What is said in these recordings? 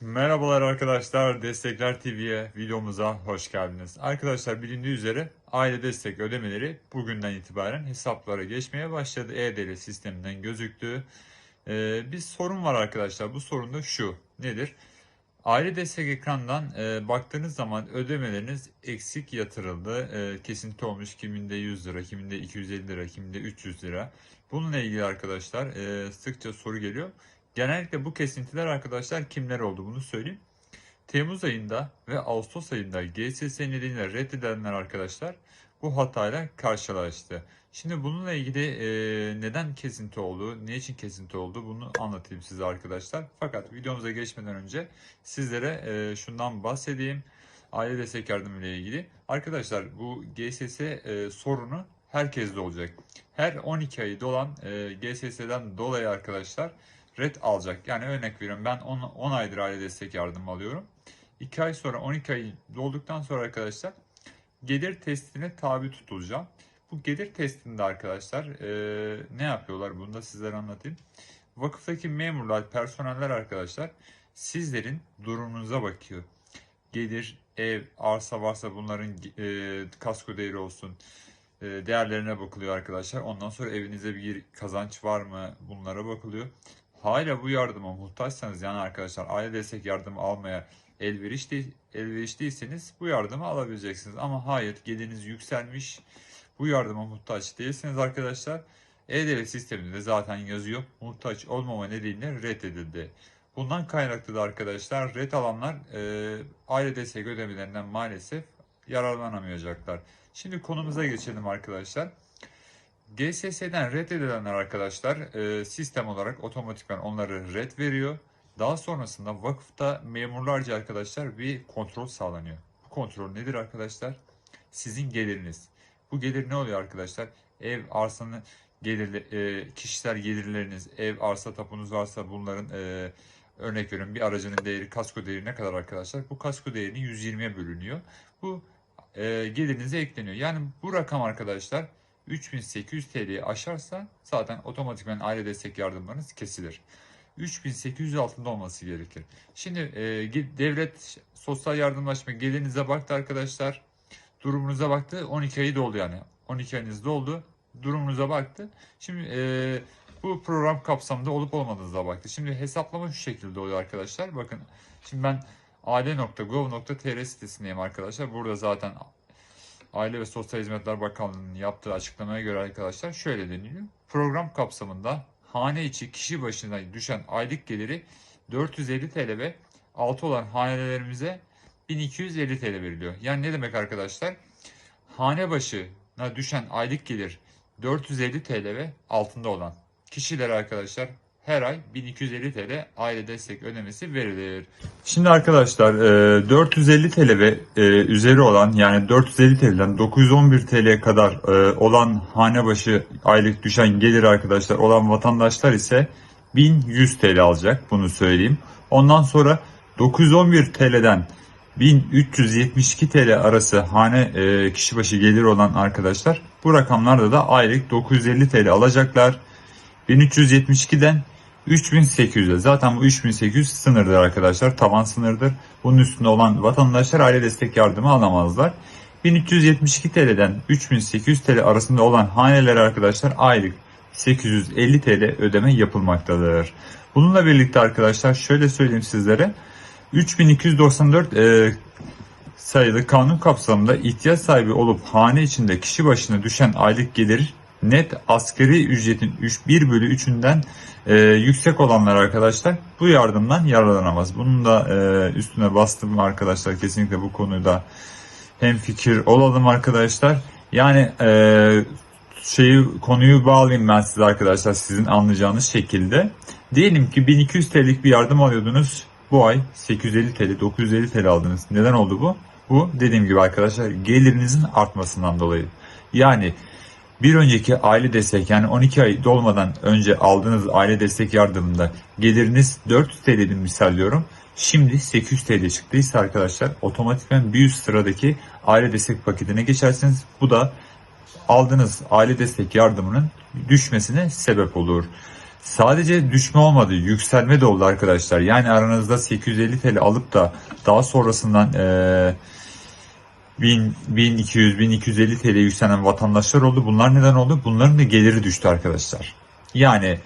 Merhabalar arkadaşlar, Destekler TV'ye videomuza hoş geldiniz. Arkadaşlar bilindiği üzere aile destek ödemeleri bugünden itibaren hesaplara geçmeye başladı. E-Devlet sisteminden gözüktü. Ee, bir sorun var arkadaşlar. Bu sorun da şu. Nedir? Aile destek ekrandan e, baktığınız zaman ödemeleriniz eksik yatırıldı. E, kesinti olmuş kiminde 100 lira, kiminde 250 lira, kiminde 300 lira. Bununla ilgili arkadaşlar e, sıkça soru geliyor. Genellikle bu kesintiler arkadaşlar kimler oldu bunu söyleyeyim. Temmuz ayında ve Ağustos ayında GSS nedeniyle reddedenler arkadaşlar bu hatayla karşılaştı. Şimdi bununla ilgili e, neden kesinti oldu, ne için kesinti oldu bunu anlatayım size arkadaşlar. Fakat videomuza geçmeden önce sizlere e, şundan bahsedeyim. Aile destek yardımı ile ilgili. Arkadaşlar bu GSS e, sorunu herkeste olacak. Her 12 ayı dolan e, GSS'den dolayı arkadaşlar red alacak. Yani örnek veriyorum ben 10, 10 aydır aile destek yardımı alıyorum. 2 ay sonra 12 ay dolduktan sonra arkadaşlar gelir testine tabi tutulacağım. Bu gelir testinde arkadaşlar e, ne yapıyorlar bunu da sizlere anlatayım. Vakıftaki memurlar, personeller arkadaşlar sizlerin durumunuza bakıyor. Gelir, ev, arsa varsa bunların e, kasko değeri olsun, e, değerlerine bakılıyor arkadaşlar. Ondan sonra evinize bir kazanç var mı bunlara bakılıyor. Hala bu yardıma muhtaçsanız yani arkadaşlar aile destek yardımı almaya elverişli, elverişliyseniz bu yardımı alabileceksiniz. Ama hayır geliriniz yükselmiş bu yardıma muhtaç değilsiniz arkadaşlar. E-Devlet sisteminde zaten yazıyor. Muhtaç olmama nedeniyle reddedildi. Bundan kaynaklı da arkadaşlar red alanlar e, aile destek ödemelerinden maalesef yararlanamayacaklar. Şimdi konumuza geçelim arkadaşlar. GSS'den reddedilenler arkadaşlar e, sistem olarak otomatikman onları red veriyor. Daha sonrasında vakıfta memurlarca arkadaşlar bir kontrol sağlanıyor. Bu kontrol nedir arkadaşlar? Sizin geliriniz. Bu gelir ne oluyor arkadaşlar? Ev, arsanın gelirli, e, kişisel gelirleriniz, ev, arsa tapunuz varsa bunların e, örnek veriyorum bir aracının değeri, kasko değeri ne kadar arkadaşlar? Bu kasko değerini 120'ye bölünüyor. Bu e, gelirinize ekleniyor. Yani bu rakam arkadaşlar 3800 TL'yi aşarsa zaten otomatikman aile destek yardımlarınız kesilir. 3800 altında olması gerekir. Şimdi e, devlet sosyal yardımlaşma gelirinize baktı arkadaşlar. Durumunuza baktı. 12 ayı doldu yani. 12 ayınız doldu. Durumunuza baktı. Şimdi e, bu program kapsamında olup olmadığınıza baktı. Şimdi hesaplama şu şekilde oluyor arkadaşlar. Bakın şimdi ben aile.gov.tr sitesindeyim arkadaşlar. Burada zaten Aile ve Sosyal Hizmetler Bakanlığı'nın yaptığı açıklamaya göre arkadaşlar şöyle deniliyor. Program kapsamında hane içi kişi başına düşen aylık geliri 450 TL ve altı olan hanelerimize 1250 TL veriliyor. Yani ne demek arkadaşlar? Hane başına düşen aylık gelir 450 TL ve altında olan kişilere arkadaşlar her ay 1250 TL aile destek ödemesi verilir. Şimdi arkadaşlar e, 450 TL ve e, üzeri olan yani 450 TL'den 911 TL'ye kadar e, olan hane başı aylık düşen gelir arkadaşlar olan vatandaşlar ise 1100 TL alacak bunu söyleyeyim. Ondan sonra 911 TL'den 1372 TL arası hane e, kişi başı gelir olan arkadaşlar bu rakamlarda da aylık 950 TL alacaklar. 1372'den 3800'e zaten bu 3800 sınırdır arkadaşlar tavan sınırdır. Bunun üstünde olan vatandaşlar aile destek yardımı alamazlar. 1372 TL'den 3800 TL arasında olan hanelere arkadaşlar aylık 850 TL ödeme yapılmaktadır. Bununla birlikte arkadaşlar şöyle söyleyeyim sizlere 3294 e, sayılı kanun kapsamında ihtiyaç sahibi olup hane içinde kişi başına düşen aylık gelir net asgari ücretin 3, 1 bölü 3'ünden e, yüksek olanlar arkadaşlar bu yardımdan yararlanamaz. Bunun da e, üstüne bastım arkadaşlar kesinlikle bu konuda hem fikir olalım arkadaşlar. Yani e, şeyi konuyu bağlayayım ben size arkadaşlar sizin anlayacağınız şekilde. Diyelim ki 1200 TL'lik bir yardım alıyordunuz. Bu ay 850 TL, 950 TL aldınız. Neden oldu bu? Bu dediğim gibi arkadaşlar gelirinizin artmasından dolayı. Yani bir önceki aile destek yani 12 ay dolmadan önce aldığınız aile destek yardımında geliriniz 400 TL'di misalliyorum. Şimdi 800 TL çıktıysa arkadaşlar otomatikman bir üst sıradaki aile destek paketine geçersiniz. Bu da aldığınız aile destek yardımının düşmesine sebep olur. Sadece düşme olmadı, yükselme de oldu arkadaşlar. Yani aranızda 850 TL alıp da daha sonrasından eee 1000, 1200, 1250 TL yükselen vatandaşlar oldu. Bunlar neden oldu? Bunların da geliri düştü arkadaşlar. Yani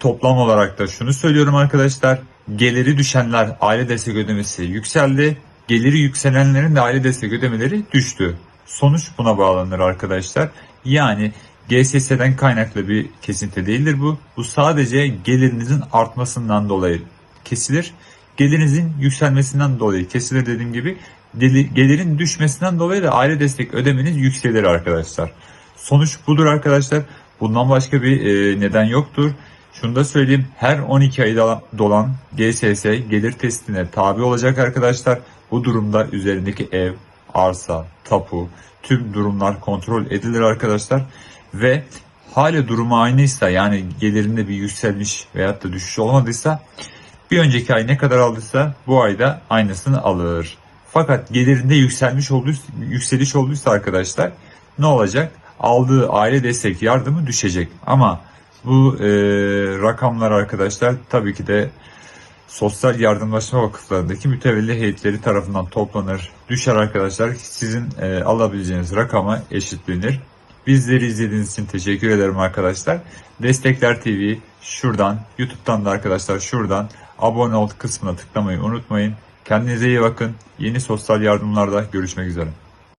toplam olarak da şunu söylüyorum arkadaşlar. Geliri düşenler aile destek ödemesi yükseldi. Geliri yükselenlerin de aile destek ödemeleri düştü. Sonuç buna bağlanır arkadaşlar. Yani GSS'den kaynaklı bir kesinti değildir bu. Bu sadece gelirinizin artmasından dolayı kesilir. Gelirinizin yükselmesinden dolayı kesilir dediğim gibi. Gelirin düşmesinden dolayı da aile destek ödemeniz yükselir arkadaşlar. Sonuç budur arkadaşlar. Bundan başka bir e, neden yoktur. Şunu da söyleyeyim. Her 12 ayda dolan GSS gelir testine tabi olacak arkadaşlar. Bu durumda üzerindeki ev, arsa, tapu, tüm durumlar kontrol edilir arkadaşlar. Ve hala durumu aynıysa yani gelirinde bir yükseliş veyahut da düşüş olmadıysa bir önceki ay ne kadar aldıysa bu ayda aynısını alır. Fakat gelirinde yükselmiş olduysa, yükseliş olduysa arkadaşlar ne olacak? Aldığı aile destek yardımı düşecek. Ama bu e, rakamlar arkadaşlar tabii ki de sosyal yardımlaşma vakıflarındaki mütevelli heyetleri tarafından toplanır. Düşer arkadaşlar sizin e, alabileceğiniz rakama eşitlenir. Bizleri izlediğiniz için teşekkür ederim arkadaşlar. Destekler TV şuradan, YouTube'dan da arkadaşlar şuradan abone ol kısmına tıklamayı unutmayın. Kendinize iyi bakın. Yeni sosyal yardımlarda görüşmek üzere.